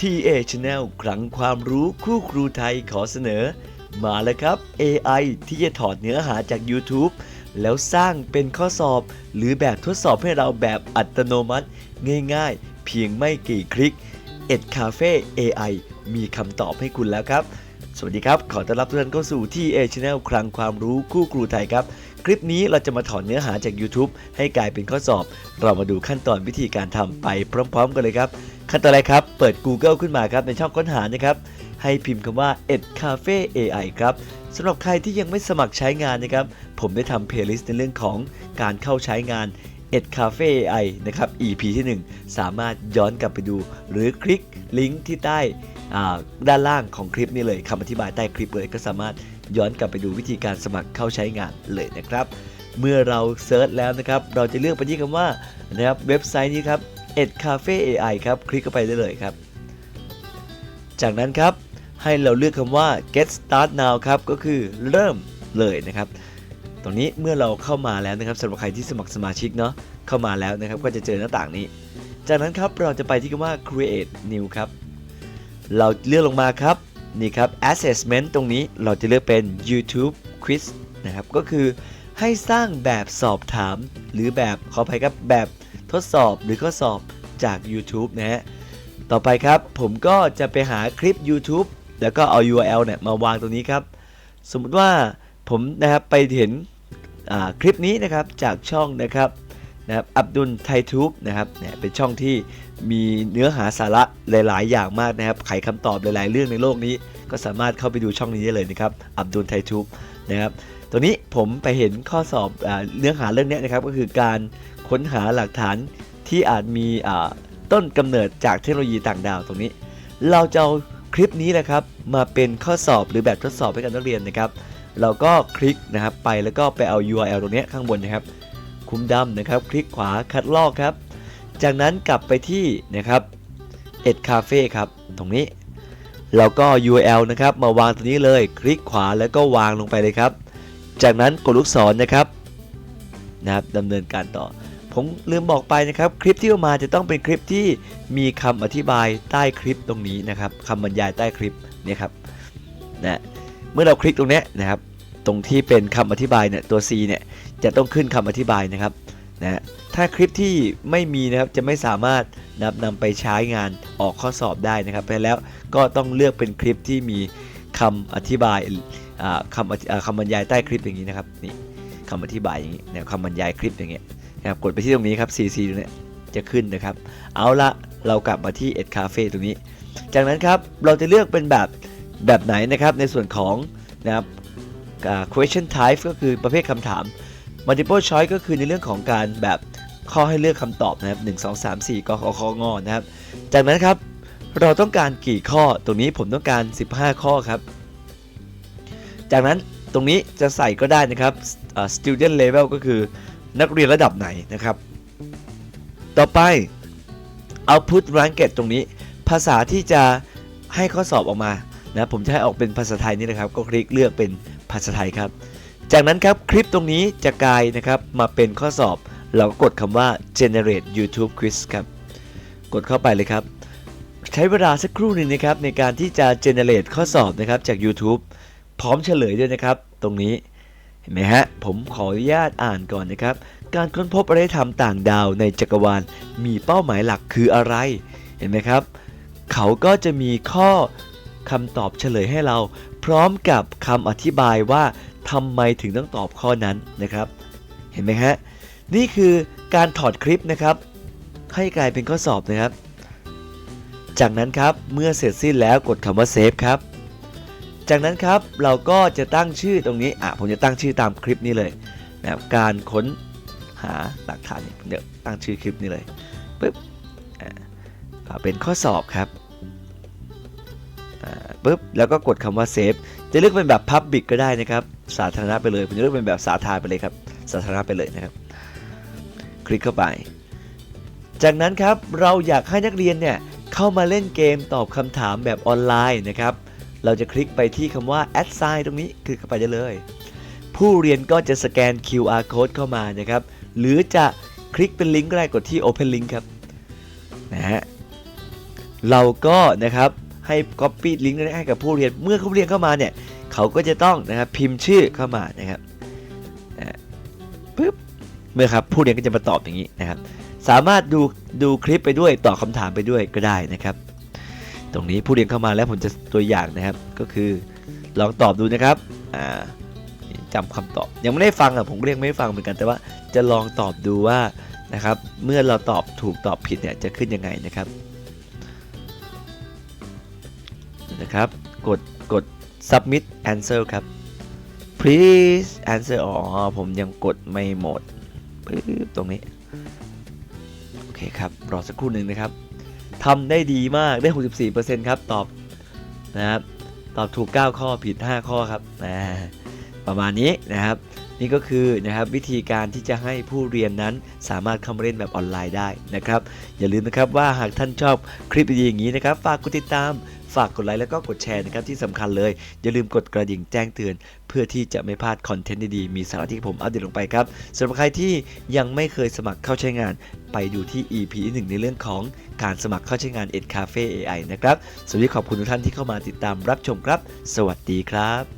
TA Channel ครั้งความรู้คู่ครูไทยขอเสนอ มาแล้วครับ AI ที่จะถอดเนื้อหาจาก YouTube แล้วสร้างเป็นข้อสอบ หรือแบบทดสอบให้เราแบบอัตโนมัติ ง่ายๆ เพียงไม่กี่คลิก e d Cafe AI มีคำตอบให้คุณแล้วครับ สวัสดีครับ ขอต้อนรับทุกท่านเข้าสู่ที่ A Channel คลังความรู้คู่ครูไทยครับ คลิปนี้เราจะมาถอนเนื้อหาจาก YouTube ให้กลายเป็นข้อสอบ เรามาดูขั้นตอนวิธีการทำไปพร้อม ๆ กันเลยครับ ขั้นตอนแรกครับ เปิด Google ขึ้นมาครับในช่องค้นหานะครับ ให้พิมพ์คำว่า ed cafe ai ครับสำหรับใครที่ยังไม่สมัครใช้งานนะครับ ผมได้ทำเพลย์ลิสต์ในเรื่องของการเข้าใช้งาน ed cafe ai นะครับ EP ที่ 1 สามารถย้อนกลับไปดู หรือคลิกลิงก์ที่ใต้ ด้านล่างของคลิปนี้เลยคำอธิบายใต้คลิปเลยก็สามารถย้อนกลับไปดูวิธีการสมัครเข้าใช้งานเลยนะครับ เมื่อเราเซิร์ชแล้วนะครับ เราจะเลือกไปที่คำว่านะครับเว็บไซต์นี้ครับ ed cafe ai ครับ คลิกเข้าไปได้เลยครับ จากนั้นครับให้เราเลือกคำว่า get start now ครับก็คือเริ่มเลยนะครับตรงนี้เมื่อเราเข้ามาแล้วนะครับสำหรับใครที่สมัครสมาชิกเนาะเข้ามาแล้วนะครับก็จะเจอหน้าต่างนี้ จากนั้นครับเราจะไปที่คำว่า create new ครับ เราเลือกลงมาครับนี่ครับ assessment ตรงนี้เราจะเลือกเป็น YouTube quiz นะครับก็คือให้สร้างแบบสอบถาม หรือแบบขออภัยครับแบบทดสอบหรือข้อสอบจาก YouTube นะฮะต่อไปครับผมก็จะไปหาคลิป YouTube แล้วก็เอา URL เนี่ยมาวางตรงนี้ครับ สมมติว่าผมนะครับไปเห็นคลิปนี้นะครับจากช่องนะครับ นะครับอับดุลไททูบนะครับเนี่ยเป็นช่องที่มีเนื้อหาสาระหลาย ๆ อย่างมากนะครับ ไขคำตอบหลาย ๆ เรื่องในโลกนี้ ก็สามารถเข้าไปดูช่องนี้ได้เลยนะครับอับดุลไททูบนะครับตัวนี้ผมไปเห็นข้อสอบอเนื้อหาเรื่องนี้นะครับ ก็คือการค้นหาหลักฐานที่อาจมีต้นกำเนิดจากเทคโนโลยีต่างดาวตรงนี้ เราจะเอาคลิปนี้นะครับมาเป็นข้อสอบหรือแบบทดสอบให้กับนักเรียนนะครับ เราก็คลิกนะครับไปแล้วก็ไปเอา URL ตรงนี้ข้างบนนะครับ คุมดำนะครับ คลิกขวาคัดลอกครับ จากนั้นกลับไปที่นะครับ Ed Cafe ครับตรงนี้เราก็ URL นะครับมาวางตรงนี้เลย คลิกขวาแล้วก็วางลงไปเลยครับ จากนั้นกดลูกศรนะครับนะครับดำเนินการต่อ ผมลืมบอกไปนะครับ คลิปที่เอามาจะต้องเป็นคลิปที่มีคำอธิบายใต้คลิปตรงนี้นะครับคำบรรยายใต้คลิปเนี่ยครับนะเมื่อเราคลิกตรงนี้นะครับ ตรงที่เป็นคำอธิบายเนี่ยตัว C เนี่ยจะต้องขึ้นคำอธิบายนะครับนะถ้าคลิปที่ไม่มีนะครับจะไม่สามารถนำนำไปใช้งานออกข้อสอบได้นะครับเพราะแล้วก็ต้องเลือกเป็นคลิปที่มีคำอธิบายคำอธิคำบรรยายใต้คลิปอย่างนี้นะครับนี่คำอธิบายอย่างนี้นคำบรรยายคลิปอย่างเงี้ยนะครับกดไปที่ตรงนี้ครับ CC ตรงเนี้ยจะขึ้นนะครับ เอาละเรากลับมาที่ Ed Cafe ตรงนี้ จากนั้นครับเราจะเลือกเป็นแบบแบบไหนนะครับในส่วนของนะครับ question type ก็คือประเภทคำถาม multiple choice ก็คือในเรื่องของการแบบข้อให้เลือกคำตอบนะครับ 1 2 3 4กขคองอนะครับ จากนั้นครับเราต้องการกี่ข้อตรงนี้ผมต้องการ 15 ข้อครับ จากนั้นตรงนี้จะใส่ก็ได้นะครับ student level ก็คือนักเรียนระดับไหนนะครับ ต่อไป output ranket ตรงนี้ ภาษาที่จะให้ข้อสอบออกมา นะผมจะให้ออกเป็นภาษาไทยนี่นะครับ ก็คลิกเลือกเป็นภาษาไทยครับ จากนั้นครับคลิปตรงนี้จะกลายนะครับมาเป็นข้อสอบ เราก็กดคำว่า generate YouTube quiz ครับ กดเข้าไปเลยครับ ใช้เวลาสักครู่หนึ่งนะครับในการที่จะ generate ข้อสอบนะครับจาก YouTube พร้อมเฉลยด้วยนะครับ ตรงนี้เห็นไหมฮะผมขออนุญาตอ่านก่อนนะครับ การค้นพบอารยธรรมต่างดาวในจักรวาลมีเป้าหมายหลักคืออะไร เห็นไหมครับ เขาก็จะมีข้อ คำตอบเฉลยให้เรา พร้อมกับคำอธิบายว่าทำไมถึงต้องตอบข้อนั้นนะครับ เห็นไหมฮะนี่คือการถอดคลิปนะครับ ให้กลายเป็นข้อสอบนะครับ จากนั้นครับเมื่อเสร็จสิ้นแล้วกดคำว่าเซฟครับจากนั้นครับเราก็จะตั้งชื่อตรงนี้อะผมจะตั้งชื่อตามคลิปนี้เลยนะครับการค้นหาหลักฐานเนี่ยเดี๋ยวตั้งชื่อคลิปนี้เลยปึ๊บอ่าเป็นข้อสอบครับ ปึ๊บแล้วก็กดคำว่าเซฟจะเลือกเป็นแบบ Public ก็ได้นะครับ สาธารณะไปเลยผมจะเลือกเป็นแบบสาธารณะไปเลยครับ สาธารณะไปเลยนะครับ คลิกเข้าไป จากนั้นครับเราอยากให้นักเรียนเนี่ยเข้ามาเล่นเกมตอบคำถามแบบออนไลน์นะครับ เราจะคลิกไปที่คำว่า add sign ตรงนี้คลิกเข้าไปได้เลย ผู้เรียนก็จะสแกน QR code เข้ามานะครับ หรือจะคลิกเป็นลิงก์ก็ได้กดที่ open link ครับนะฮะเราก็นะครับ ให้ copy ลิงก์นั้นให้กับผู้เรียน เมื่อผู้เรียนเข้ามาเนี่ยเขาก็จะต้องนะครับพิมพ์ชื่อเข้ามานะครับอ่าปึ๊บเมื่อครับผู้เรียนก็จะมาตอบอย่างนี้นะครับ สามารถดูดูคลิปไปด้วยตอบคำถามไปด้วยก็ได้นะครับ ตรงนี้ผู้เรียนเข้ามาแล้วผมจะตัวอย่างนะครับ ก็คือลองตอบดูนะครับอ่าจำคำตอบยังไม่ได้ฟังอะผมเรียกไม่ได้ฟังเหมือนกันแต่ว่าจะลองตอบดูว่านะครับเมื่อเราตอบถูกตอบผิดเนี่ยจะขึ้นยังไงนะครับ นะครับ กดกด submit answer ครับ please answer อ๋อ ผมยังกดไม่หมดปึ๊บตรงนี้ โอเคครับ รอสักครู่หนึ่งนะครับทำได้ดีมากได้ 64%ครับ ตอบนะครับ ตอบถูก 9 ข้อผิด 5 ข้อครับอ่าประมาณนี้นะครับ นี่ก็คือนะครับวิธีการที่จะให้ผู้เรียนนั้นสามารถเข้ามาเล่นแบบออนไลน์ได้นะครับ อย่าลืมนะครับว่าหากท่านชอบคลิปดีๆอย่างนี้นะครับ ฝากกดติดตาม ฝากกดไลค์แล้วก็กดแชร์นะครับที่สำคัญเลย อย่าลืมกดกระดิ่งแจ้งเตือน เพื่อที่จะไม่พลาดคอนเทนต์ดีๆ มีสาระที่ผมอัปเดตลงไปครับสำหรับใครที่ยังไม่เคยสมัครเข้าใช้งาน ไปดูที่ EP 1ในเรื่องของการสมัครเข้าใช้งาน Ed Cafe AI นะครับสวัสดีขอบคุณทุกท่านที่เข้ามาติดตามรับชมครับ สวัสดีครับ